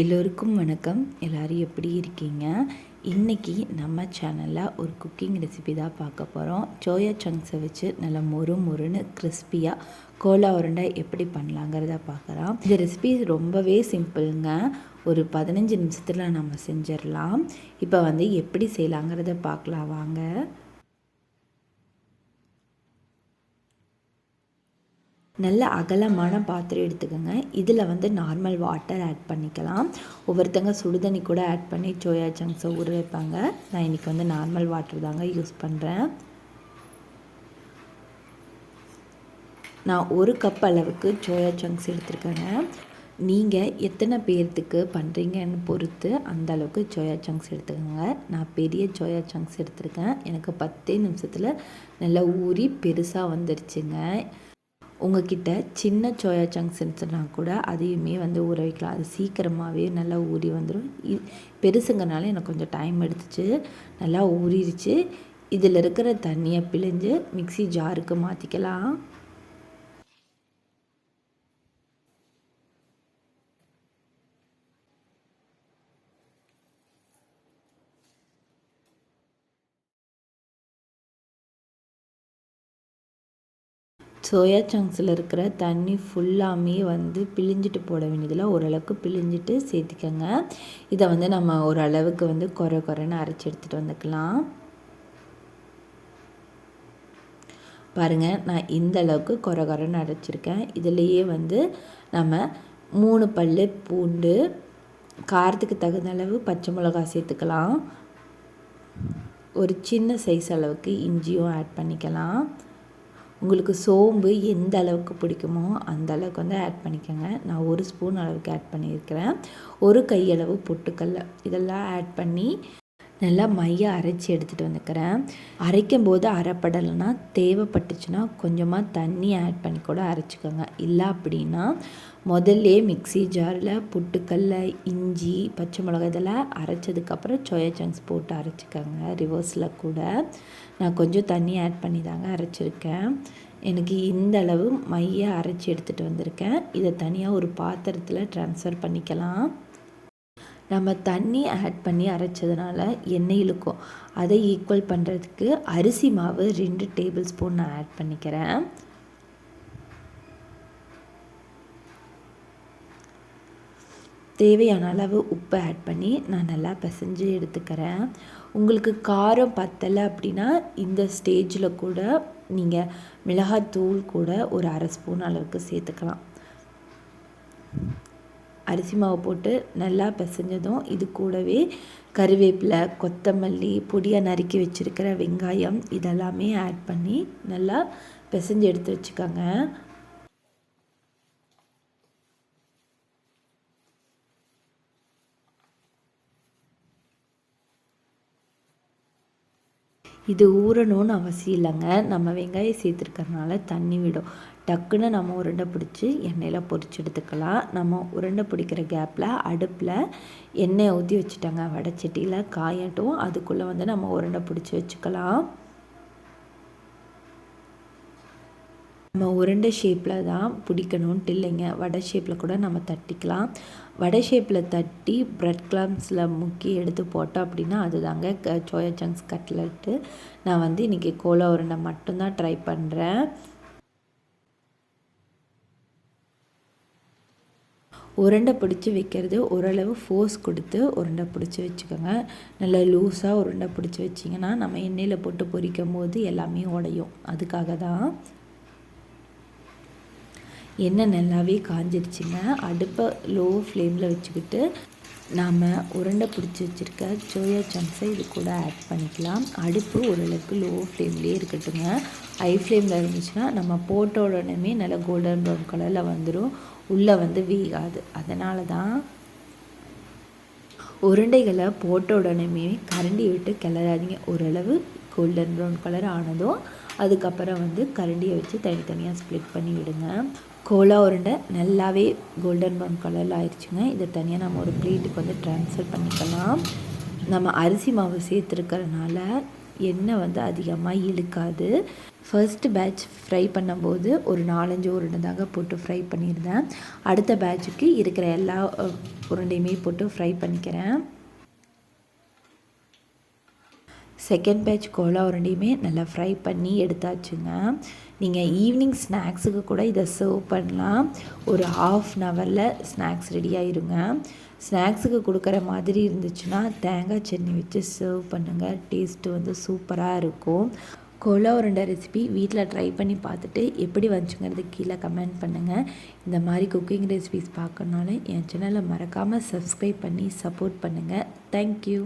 எல்லோருக்கும் வணக்கம். எல்லோரும் எப்படி இருக்கீங்க? இன்றைக்கி நம்ம சேனலில் ஒரு குக்கிங் ரெசிபி தான் பார்க்க போகிறோம் சோயா சங்க்ஸை வச்சு நல்லா மொறு மொறுன்னு கிறிஸ்பியாக கோலா உருண்டை எப்படி பண்ணலாங்கிறத பார்க்குறோம் இந்த ரெசிபி ரொம்பவே சிம்பிளுங்க. ஒரு பதினஞ்சு நிமிஷத்தில் நம்ம செஞ்சிடலாம். இப்போ வந்து எப்படி செய்யலாங்கிறத பார்க்கலாம். வாங்க. நல்ல அகலமான பாத்திரம் எடுத்துக்கோங்க. இதில் வந்து நார்மல் வாட்டர் ஆட் பண்ணிக்கலாம். ஒவ்வொருத்தங்க சுடுதண்ணி கூட ஆட் பண்ணி சோயா சங்க்ஸை ஊற வைப்பாங்க. நான் இன்றைக்கி வந்து நார்மல் வாட்டர் தாங்க யூஸ் பண்ணுறேன் நான் ஒரு கப் அளவுக்கு சோயா சங்க்ஸ் எடுத்துருக்கேங்க. நீங்கள் எத்தனை பேர்த்துக்கு பண்ணுறீங்கன்னு பொறுத்து அந்த அளவுக்கு சோயா சங்க்ஸ் எடுத்துக்கோங்க. நான் பெரிய சோயா சங்க்ஸ் எடுத்திருக்கேன். எனக்கு பத்தே நிமிஷத்தில் நல்லா ஊறி பெருசாக வந்துருச்சுங்க. உங்ககிட்ட சின்ன சோயா சங்க்ஸ் இருந்துச்சுன்னா கூட அதையுமே வந்து ஊற வைக்கலாம். அது சீக்கிரமாகவே நல்லா ஊறி வந்துடும் பெருசுங்கனால எனக்கு கொஞ்சம் டைம் எடுத்துச்சு. நல்லா ஊறிடுச்சு இதில் இருக்கிற தண்ணியை பிழிஞ்சு மிக்சி ஜாருக்கு மாற்றிக்கலாம் சோயா சங்க்ஸில் இருக்கிற தண்ணி ஃபுல்லாமே வந்து பிழிஞ்சிட்டு போட வேண்டியதில் ஓரளவுக்கு பிழிஞ்சிட்டு சேர்த்திக்கோங்க. இதை வந்து நம்ம ஓரளவுக்கு வந்து குறை குறைன்னு அரைச்சி எடுத்துகிட்டு வந்துக்கலாம். பாருங்கள் நான் இந்த அளவுக்கு குறை குறைன்னு அரைச்சிருக்கேன். இதுலேயே வந்து நம்ம மூணு பல் பூண்டு காரத்துக்கு தகுந்த அளவு பச்சை மிளகா சேர்த்துக்கலாம். ஒரு சின்ன சைஸ் அளவுக்கு இஞ்சியும் ஆட் பண்ணிக்கலாம். உங்களுக்கு சோம்பு எந்த அளவுக்கு பிடிக்குமோ அந்த அளவுக்கு வந்து ஆட் பண்ணிக்கோங்க. நான் ஒரு ஸ்பூன் அளவுக்கு ஆட் பண்ணியிருக்கிறேன். ஒரு கையளவு பொட்டுக்கல்ல. இதெல்லாம் ஆட் பண்ணி நல்லா மைய அரைச்சி எடுத்துகிட்டு வந்துக்கிறேன். அரைக்கும் போது அரைப்படலைன்னா தேவைப்பட்டுச்சுன்னா கொஞ்சமாக தண்ணி ஆட் பண்ணி கூட அரைச்சிக்கோங்க. இல்லை அப்படின்னா முதல்ல மிக்சி ஜாரில் புட்டுக்கல்ல இஞ்சி பச்சை மிளகாய் இதெல்லாம் அரைச்சதுக்கப்புறம் சோயா சங்க்ஸ் போட்டு அரைச்சிக்கோங்க. ரிவர்ஸில் கூட நான் கொஞ்சம் தண்ணி ஆட் பண்ணி தாங்க அரைச்சிருக்கேன். எனக்கு இந்த அளவு மைய அரைச்சி எடுத்துகிட்டு வந்திருக்கேன். இதை தனியாக ஒரு பாத்திரத்தில் ட்ரான்ஸ்ஃபர் பண்ணிக்கலாம். நம்ம தண்ணி ஆட் பண்ணி அரைச்சதுனால எண்ணெய் இழுக்கும். அதை ஈக்குவல் பண்ணுறதுக்கு அரிசி மாவு ரெண்டு டேபிள் ஸ்பூன் நான் ஆட் பண்ணிக்கிறேன். தேவையான அளவு உப்பு ஆட் பண்ணி நான் நல்லா பிசைஞ்சு எடுத்துக்கிறேன். உங்களுக்கு காரம் பத்தலை அப்படின்னா இந்த ஸ்டேஜில் கூட நீங்கள் மிளகாத்தூள் கூட ஒரு அரை ஸ்பூன் அளவுக்கு சேர்த்துக்கலாம். அரிசி மாவு போட்டு நல்லா பிசைஞ்சதும் இது கூடவே கருவேப்பிலை கொத்தமல்லி பொடியாக நறுக்கி வச்சுருக்கிற வெங்காயம் இதெல்லாமே ஆட் பண்ணி நல்லா பிசைஞ்சு எடுத்து வச்சுக்கோங்க. இது ஊறணும்னு அவசியம் இல்லைங்க. நம்ம வெங்காயம் சேர்த்துருக்கறனால தண்ணி விடும். டக்குன்னு நம்ம உருண்டை பிடிச்சி எண்ணெயில் பொரிச்சு எடுத்துக்கலாம். நம்ம உருண்டை பிடிக்கிற கேப்பில் அடுப்பில் எண்ணெய் ஊற்றி வச்சுட்டாங்க. வடச்சட்டியில் காயட்டும். அதுக்குள்ளே வந்து நம்ம உருண்டை பிடிச்சி வச்சுக்கலாம். நம்ம உருண்டை ஷேப்பில் தான் பிடிக்கணுன்ட்டு இல்லைங்க. வடை ஷேப்பில் கூட நம்ம தட்டிக்கலாம். வடை ஷேப்பில் தட்டி ப்ரெட் கிளம்ஸில் முக்கி எடுத்து போட்டோம் அப்படின்னா அதுதாங்க க சோயா சங்க்ஸ் கட்லெட்டு நான் வந்து இன்றைக்கி கோலா உருண்டை மட்டும்தான் ட்ரை பண்ணுறேன் உருண்டை பிடிச்சி வைக்கிறது ஓரளவு ஃபோர்ஸ் கொடுத்து உருண்டை பிடிச்சி வச்சுக்கோங்க. நல்லா லூஸாக உருண்டை பிடிச்சி வச்சிங்கன்னா நம்ம எண்ணெயில் போட்டு பொரிக்கும் போது எல்லாமே உடையும். அதுக்காக தான். எண்ணெய் நல்லாவே காஞ்சிருச்சுங்க. அடுப்பை லோ ஃப்ளேமில் வச்சுக்கிட்டு நாம் உருண்டை பிடிச்சி வச்சுருக்க சோயா சங்க்ஸை இது கூட ஆட் பண்ணிக்கலாம். அடுப்பு ஓரளவுக்கு லோ ஃப்ளேம்லேயே இருக்கட்டுங்க. ஹை ஃப்ளேமில் இருந்துச்சுன்னா நம்ம போட்ட உடனே நல்லா கோல்டன் ப்ரௌன் கலரில் வந்துடும் உள்ளே வந்து வேகாது. அதனால தான் உருண்டைகளை போட்ட உடனே கரண்டி விட்டு கிளறாதீங்க. ஓரளவு கோல்டன் ப்ரௌன் கலர் ஆனதும் அதுக்கப்புறம் வந்து கரண்டியை வச்சு தனித்தனியாக ஸ்ப்ளிட் பண்ணி விடுங்க. கோலா உருண்டை நல்லாவே கோல்டன் ப்ரௌன் கலரில் ஆயிடுச்சுங்க. இதை தனியாக நம்ம ஒரு பிளேட்டுக்கு வந்து ட்ரான்ஸ்ஃபர் பண்ணிக்கலாம். நம்ம அரிசி மாவு சேர்த்துருக்கறனால எண்ணெய் வந்து அதிகமாக இழுக்காது. ஃபர்ஸ்ட் பேட்ச் ஃப்ரை பண்ணும்போது ஒரு நாலஞ்சு உருண்டை தாங்க போட்டு ஃப்ரை பண்ணியிருந்தேன் அடுத்த பேட்சுக்கு இருக்கிற எல்லா உருண்டையுமே போட்டு ஃப்ரை பண்ணிக்கிறேன். செகண்ட் பேட்ச் கோலா உருண்டையுமே நல்லா ஃப்ரை பண்ணி எடுத்தாச்சுங்க. நீங்கள் ஈவினிங் ஸ்நாக்ஸுக்கு கூட இதை சர்வ் பண்ணலாம். ஒரு ஆஃப் அன் ஹவரில் ஸ்நாக்ஸ் ரெடி ஆயிருங்க. ஸ்நாக்ஸுக்கு கொடுக்குற மாதிரி இருந்துச்சுன்னா தேங்காய் சட்னி வச்சு சர்வ் பண்ணுங்கள் டேஸ்ட்டு வந்து சூப்பராக இருக்கும். கோலா உருண்டை ரெசிபி வீட்டில் ட்ரை பண்ணி பார்த்துட்டு எப்படி வந்துச்சுங்கிறது கீழே கமெண்ட் பண்ணுங்கள் இந்த மாதிரி குக்கிங் ரெசிபிஸ் பார்க்கணுனாலும் என் சேனலை மறக்காமல் சப்ஸ்கிரைப் பண்ணி சப்போர்ட் பண்ணுங்கள் தேங்க்யூ